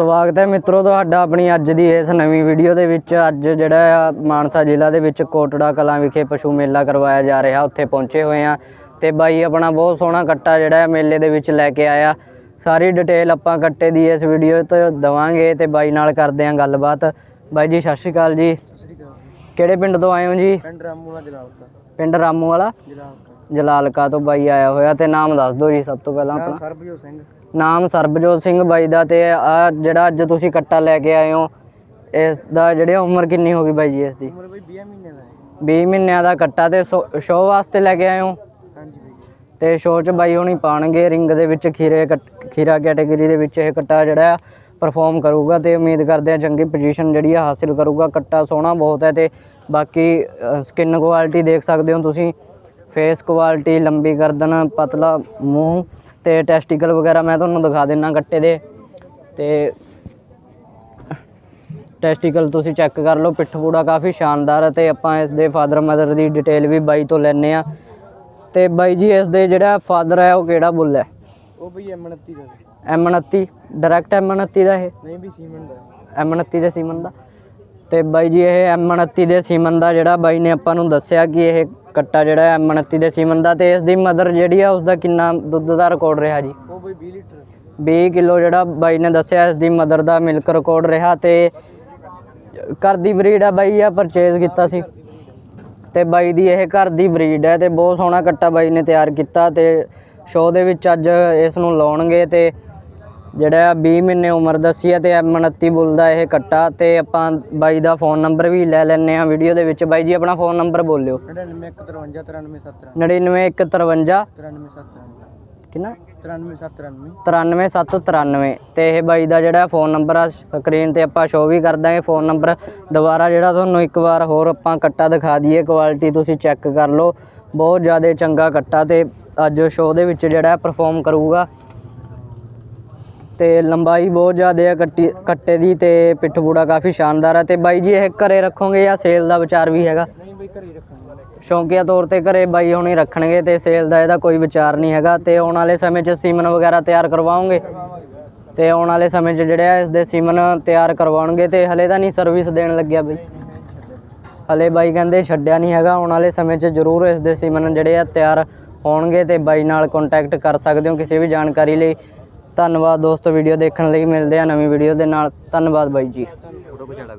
ਸਵਾਗਤ ਹੈ ਮਿੱਤਰੋ ਤੁਹਾਡਾ ਆਪਣੀ ਅੱਜ ਦੀ ਇਸ ਨਵੀਂ ਵੀਡੀਓ ਦੇ ਵਿੱਚ। ਅੱਜ ਜਿਹੜਾ ਆ ਮਾਨਸਾ ਜ਼ਿਲ੍ਹਾ ਦੇ ਵਿੱਚ ਕੋਟੜਾ ਕਲਾਂ ਵਿਖੇ ਪਸ਼ੂ ਮੇਲਾ ਕਰਵਾਇਆ ਜਾ ਰਿਹਾ ਉੱਥੇ ਪਹੁੰਚੇ ਹੋਏ ਆ ਤੇ ਬਾਈ ਆਪਣਾ ਬਹੁਤ ਸੋਹਣਾ ਕੱਟਾ ਜਿਹੜਾ ਹੈ ਮੇਲੇ ਦੇ ਵਿੱਚ ਲੈ ਕੇ ਆਇਆ। ਸਾਰੀ ਡਿਟੇਲ ਆਪਾਂ ਕੱਟੇ ਦੀ ਇਸ ਵੀਡੀਓ ਤੇ ਦਵਾਂਗੇ ਤੇ ਬਾਈ ਨਾਲ ਕਰਦੇ ਆਂ ਗੱਲਬਾਤ। ਬਾਈ ਜੀ ਸਤਿ ਸ਼੍ਰੀ ਅਕਾਲ ਜੀ। ਕਿਹੜੇ ਪਿੰਡ ਤੋਂ ਆਏ ਹੋ ਜੀ? ਪਿੰਡ ਰਾਮੂਲਾ ਜਲਾਲਕਾ। ਪਿੰਡ ਰਾਮੂ ਵਾਲਾ ਜਲਾਲਕਾ। ਜਲਾਲਕਾ ਤੋਂ ਬਾਈ ਆਇਆ ਹੋਇਆ ਤੇ ਨਾਮ ਦੱਸ ਦਿਓ ਜੀ ਸਭ ਤੋਂ ਪਹਿਲਾਂ ਆਪਣਾ। ਸਰਬਜੋਤ ਸਿੰਘ। ਨਾਮ ਸਰਬਜੋਤ ਸਿੰਘ ਬਾਈ ਦਾ ਤੇ ਆ ਜਿਹੜਾ ਅੱਜ ਤੁਸੀਂ ਕੱਟਾ ਲੈ ਕੇ ਆਏ ਹੋ ਇਸ ਦਾ ਜਿਹੜੀ ਉਮਰ ਕਿੰਨੀ ਹੋ ਗਈ ਬਾਈ ਜੀ ਇਸ ਦੀ? ਉਮਰ ਬਈ 20 ਮਹੀਨੇ ਦਾ ਹੈ। 20 ਮਹੀਨਿਆਂ ਦਾ ਕੱਟਾ ਤੇ ਸ਼ੋਅ ਵਾਸਤੇ ਲੈ ਕੇ ਆਏ ਹੋ? ਹਾਂਜੀ ਬਈ ਤੇ ਸ਼ੋਅ 'ਚ ਬਾਈ ਹੋਣੀ ਪਾਣਗੇ ਰਿੰਗ ਦੇ ਵਿੱਚ ਖੀਰੇ ਖੀਰਾ ਕੈਟਾਗਰੀ ਦੇ ਵਿੱਚ ਇਹ ਕੱਟਾ ਜਿਹੜਾ ਪਰਫਾਰਮ ਕਰੂਗਾ ਤੇ ਉਮੀਦ ਕਰਦੇ ਆ ਚੰਗੀ ਪੋਜੀਸ਼ਨ ਜਿਹੜੀ ਆ ਹਾਸਿਲ ਕਰੂਗਾ। ਕੱਟਾ ਸੋਹਣਾ ਬਹੁਤ ਹੈ ਤੇ ਬਾਕੀ ਸਕਿਨ ਕੁਆਲਿਟੀ ਦੇਖ ਸਕਦੇ ਹੋ ਤੁਸੀਂ ਫੇਸ ਕੁਆਲਿਟੀ ਲੰਬੀ ਗਰਦਨ ਪਤਲਾ ਮੂੰਹ ਤੇ ਟੈਸਟੀਕਲ ਵਗੈਰਾ ਮੈਂ ਤੁਹਾਨੂੰ ਦਿਖਾ ਦਿੰਨਾ ਕੱਟੇ ਦੇ। ਤੇ ਟੈਸਟੀਕਲ ਤੁਸੀਂ ਚੈੱਕ ਕਰ ਲਓ ਪਿੱਠ ਪੂੜਾ ਕਾਫੀ ਸ਼ਾਨਦਾਰ ਹੈ ਤੇ ਆਪਾਂ ਇਸ ਦੇ ਫਾਦਰ ਮਦਰ ਦੀ ਡਿਟੇਲ ਵੀ ਬਾਈ ਤੋਂ ਲੈਣੇ ਆ ਤੇ ਬਾਈ ਜੀ ਇਸ ਦੇ ਜਿਹੜਾ ਫਾਦਰ ਹੈ ਉਹ ਕਿਹੜਾ ਬੁੱਲ ਹੈ? ਉਹ ਬਈ M29 ਦਾ ਸੀ। M29 ਡਾਇਰੈਕਟ M29 ਦਾ ਇਹ? ਨਹੀਂ ਵੀ ਸੀਮੈਂਟ ਦਾ M29 ਦੇ ਸੀਮਨ ਦਾ। ਤੇ ਬਾਈ ਜੀ ਇਹ M29 ਦੇ ਸੀਮਨ ਦਾ ਜਿਹੜਾ ਬਾਈ ਨੇ ਆਪਾਂ ਨੂੰ ਦੱਸਿਆ ਕਿ ਇਹ ਕੱਟਾ ਜਿਹੜਾ ਹੈ M29 ਦੇ ਸੀਮਨ ਦਾ ਤੇ ਇਸ ਦੀ ਮਦਰ ਜਿਹੜੀ ਆ ਉਸ ਦਾ ਕਿੰਨਾ ਦੁੱਧ ਦਾ ਰਿਕਾਰਡ ਰਿਹਾ ਜੀ? ਉਹ ਬਈ 20 ਲੀਟਰ। 20 ਕਿਲੋ ਜਿਹੜਾ ਬਾਈ ਨੇ ਦੱਸਿਆ ਇਸ ਦੀ ਮਦਰ ਦਾ ਮਿਲਕ ਰਿਕਾਰਡ ਰਿਹਾ ਤੇ ਘਰ ਦੀ ਬਰੀਡ ਆ ਬਾਈ ਆ ਪਰਚੇਜ਼ ਕੀਤਾ ਸੀ। ਤੇ ਬਾਈ ਦੀ ਇਹ ਘਰ ਦੀ ਬਰੀਡ ਹੈ ਤੇ ਬਹੁਤ ਸੋਹਣਾ ਕੱਟਾ ਬਾਈ ਨੇ ਤਿਆਰ ਕੀਤਾ ਤੇ ਸ਼ੋਅ ਦੇ ਵਿੱਚ ਅੱਜ ਇਸ ਨੂੰ ਲਾਉਣਗੇ ਤੇ ਜਿਹੜਾ 20 ਮਹੀਨੇ ਉਮਰ ਦੱਸੀ ਹੈ ਤੇ M29 ਬੁੱਲ ਦਾ ਇਹ ਕੱਟਾ ਤੇ ਆਪਾਂ ਬਾਈ ਦਾ ਫੋਨ ਨੰਬਰ ਵੀ ਲੈ ਲੈਣੇ ਆ ਵੀਡੀਓ ਦੇ ਵਿੱਚ। ਬਾਈ ਜੀ ਆਪਣਾ ਫੋਨ ਨੰਬਰ ਬੋਲਿਓ। 9953 937 99153 937 ਕਿੰਨਾ? 93793 93793 ਤੇ ਇਹ ਬਾਈ ਦਾ ਜਿਹੜਾ ਫੋਨ ਨੰਬਰ ਆ ਸਕਰੀਨ ਤੇ ਆਪਾਂ ਸ਼ੋ ਵੀ ਕਰ ਦਾਂਗੇ। ਫੋਨ ਨੰਬਰ ਦੁਬਾਰਾ ਜਿਹੜਾ ਤੁਹਾਨੂੰ ਇੱਕ ਵਾਰ ਹੋਰ ਆਪਾਂ ਕੱਟਾ ਦਿਖਾ ਦਈਏ। ਕੁਆਲਿਟੀ ਤੁਸੀਂ ਚੈੱਕ ਕਰ ਲਓ। ਬਹੁਤ ਜ਼ਿਆਦਾ ਚੰਗਾ ਕੱਟਾ ਤੇ ਅੱਜ ਸ਼ੋ ਦੇ ਵਿੱਚ ਜਿਹੜਾ ਪਰਫਾਰਮ ਕਰੂਗਾ। ਤੇ ਲੰਬਾਈ ਬਹੁਤ ਜ਼ਿਆਦਾ ਹੈ ਕੱਟੀ ਕੱਟੇ ਦੀ ਤੇ ਪਿੱਠ ਪੂੜਾ ਕਾਫੀ ਸ਼ਾਨਦਾਰ ਹੈ ਤੇ ਬਾਈ ਜੀ ਇਹ ਘਰੇ ਰੱਖੋਗੇ ਜਾਂ ਸੇਲ ਦਾ ਵਿਚਾਰ ਵੀ ਹੈਗਾ? ਨਹੀਂ ਬਈ ਘਰੇ ਰੱਖਾਂਗੇ। ਸ਼ੌਂਕੀਆ ਤੌਰ ਤੇ ਘਰੇ ਬਾਈ ਹੁਣੀ ਰੱਖਣਗੇ ਤੇ ਸੇਲ ਦਾ ਇਹਦਾ ਕੋਈ ਵਿਚਾਰ ਨਹੀਂ ਹੈਗਾ। ਤੇ ਆਉਣ ਵਾਲੇ ਸਮੇਂ 'ਚ ਸੀਮਨ ਵਗੈਰਾ ਤਿਆਰ ਕਰਵਾਉਂਗੇ ਤੇ ਆਉਣ ਵਾਲੇ ਸਮੇਂ 'ਚ ਜਿਹੜੇ ਆ ਇਸ ਦੇ ਸੀਮਨ ਤਿਆਰ ਕਰਵਾਉਣਗੇ ਤੇ ਹਲੇ ਤਾਂ ਨਹੀਂ ਸਰਵਿਸ ਦੇਣ ਲੱਗਿਆ ਬਈ। ਹਲੇ ਬਾਈ ਕਹਿੰਦੇ ਛੱਡਿਆ ਨਹੀਂ ਹੈਗਾ। ਆਉਣ ਵਾਲੇ ਸਮੇਂ 'ਚ ਜ਼ਰੂਰ ਇਸ ਦੇ ਸੀਮਨ ਜਿਹੜੇ ਆ ਤਿਆਰ ਹੋਣਗੇ ਤੇ ਬਾਈ ਨਾਲ ਕੰਟੈਕਟ ਕਰ ਸਕਦੇ ਹੋ। ਕਿਸੇ ਵੀ ਜਾਣਕਾਰੀ ਲਈ ਧੰਨਵਾਦ ਦੋਸਤੋ, ਵੀਡੀਓ ਦੇਖਣ ਲਈ ਮਿਲਦੇ ਆ ਨਵੀਂ ਵੀਡੀਓ ਦੇ ਨਾਲ। ਧੰਨਵਾਦ ਬਾਈ ਜੀ। ਫੋਟੋ ਖਿਚਾ ਲੈ